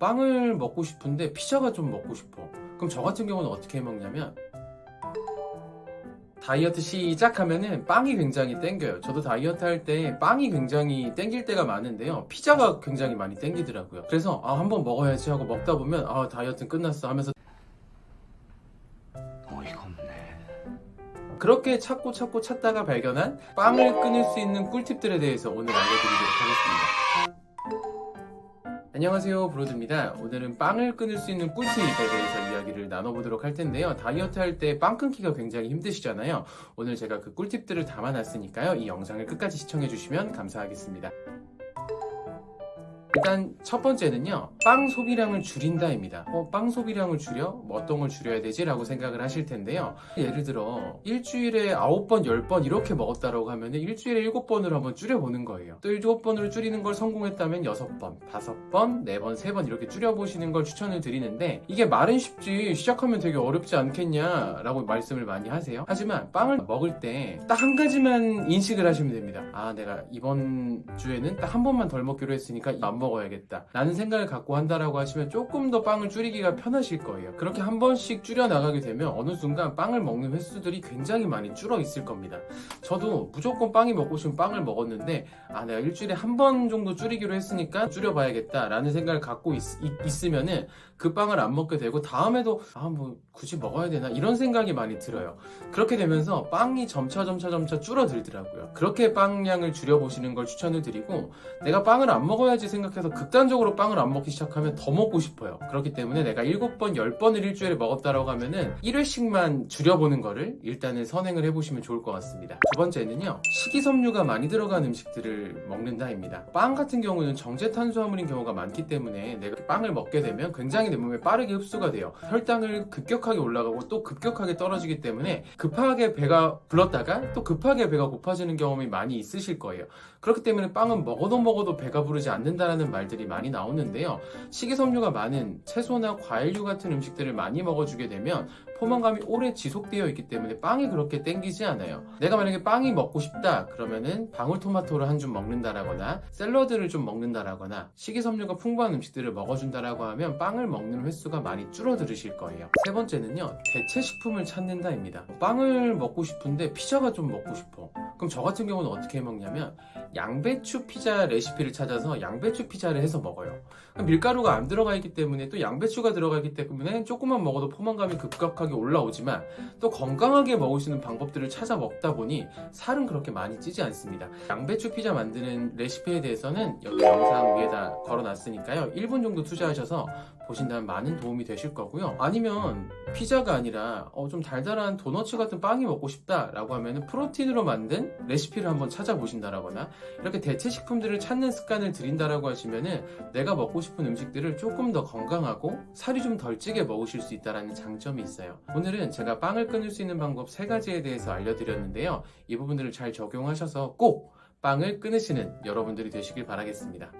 빵을 먹고 싶은데 피자가 좀 먹고 싶어. 그럼 저 같은 경우는 어떻게 해 먹냐면 다이어트 시작하면은 빵이 굉장히 땡겨요. 저도 다이어트 할 때 빵이 굉장히 땡길 때가 많은데요. 피자가 굉장히 많이 땡기더라고요. 그래서 아 한번 먹어야지 하고 먹다 보면 아 다이어트는 끝났어 하면서 어이가 없네. 그렇게 찾고 찾고 찾다가 발견한 빵을 끊을 수 있는 꿀팁들에 대해서 오늘 알려드리도록 하겠습니다. 안녕하세요 브로드입니다. 오늘은 빵을 끊을 수 있는 꿀팁에 대해서 이야기를 나눠보도록 할 텐데요. 다이어트 할 때 빵 끊기가 굉장히 힘드시잖아요. 오늘 제가 그 꿀팁들을 담아놨으니까요. 이 영상을 끝까지 시청해 주시면 감사하겠습니다. 일단 첫 번째는요 빵 소비량을 줄인다입니다. 어, 빵 소비량을 줄여? 뭐 어떤 걸 줄여야 되지? 라고 생각을 하실 텐데요. 예를 들어 일주일에 9번 10번 이렇게 먹었다라고 하면 일주일에 7번으로 한번 줄여보는 거예요. 또 7번으로 줄이는 걸 성공했다면 6번 5번 4번 3번 이렇게 줄여보시는 걸 추천을 드리는데 이게 말은 쉽지 시작하면 되게 어렵지 않겠냐 라고 말씀을 많이 하세요. 하지만 빵을 먹을 때 딱 한 가지만 인식을 하시면 됩니다. 아 내가 이번 주에는 딱 한 번만 덜 먹기로 했으니까 안 먹어야겠다. 라는 생각을 갖고 한다라고 하시면 조금 더 빵을 줄이기가 편하실 거예요. 그렇게 한 번씩 줄여 나가게 되면 어느 순간 빵을 먹는 횟수들이 굉장히 많이 줄어 있을 겁니다. 저도 무조건 빵이 먹고 싶으면 빵을 먹었는데 아 내가 일주일에 한 번 정도 줄이기로 했으니까 줄여봐야겠다 라는 생각을 갖고 있, 으면은 그 빵을 안 먹게 되고 다음에도 아 뭐 굳이 먹어야 되나? 이런 생각이 많이 들어요. 그렇게 되면서 빵이 점차 점차 점차 줄어들더라고요. 그렇게 빵량을 줄여보시는 걸 추천을 드리고 내가 빵을 안 먹어야지 생각 해서 극단적으로 빵을 안 먹기 시작하면 더 먹고 싶어요. 그렇기 때문에 내가 7번, 10번을 일주일에 먹었다라고 하면은 1회씩만 줄여보는 거를 일단은 선행을 해보시면 좋을 것 같습니다. 두 번째는요, 식이섬유가 많이 들어간 음식들을 먹는다입니다. 빵 같은 경우는 정제 탄수화물인 경우가 많기 때문에 내가 빵을 먹게 되면 굉장히 내 몸에 빠르게 흡수가 돼요. 혈당을 급격하게 올라가고 또 급격하게 떨어지기 때문에 급하게 배가 불렀다가 또 급하게 배가 고파지는 경험이 많이 있으실 거예요. 그렇기 때문에 빵은 먹어도 먹어도 배가 부르지 않는다 라는 말들이 많이 나오는데요. 식이섬유가 많은 채소나 과일류 같은 음식들을 많이 먹어주게 되면 포만감이 오래 지속되어 있기 때문에 빵이 그렇게 땡기지 않아요. 내가 만약에 빵이 먹고 싶다 그러면은 방울토마토를 한 줌 먹는다라거나 샐러드를 좀 먹는다라거나 식이섬유가 풍부한 음식들을 먹어준다라고 하면 빵을 먹는 횟수가 많이 줄어들으실 거예요. 세 번째는요 대체 식품을 찾는다입니다. 빵을 먹고 싶은데 피자가 좀 먹고 싶어. 그럼 저 같은 경우는 어떻게 해 먹냐면 양배추 피자 레시피를 찾아서 양배추 피자를 해서 먹어요. 밀가루가 안 들어가 있기 때문에 또 양배추가 들어가 있기 때문에 조금만 먹어도 포만감이 급격하게 올라오지만 또 건강하게 먹을 수 있는 방법들을 찾아 먹다 보니 살은 그렇게 많이 찌지 않습니다. 양배추 피자 만드는 레시피에 대해서는 여기 영상 위에다 걸어놨으니까요. 1분 정도 투자하셔서 보신다면 많은 도움이 되실 거고요. 아니면 피자가 아니라 어, 좀 달달한 도너츠 같은 빵이 먹고 싶다라고 하면 프로틴으로 만든 레시피를 한번 찾아보신다라거나 이렇게 대체 식품들을 찾는 습관을 들인다라고 하시면은 내가 먹고 싶은 음식들을 조금 더 건강하고 살이 좀 덜 찌게 먹으실 수 있다라는 장점이 있어요. 오늘은 제가 빵을 끊을 수 있는 방법 세 가지에 대해서 알려드렸는데요. 이 부분들을 잘 적용하셔서 꼭 빵을 끊으시는 여러분들이 되시길 바라겠습니다.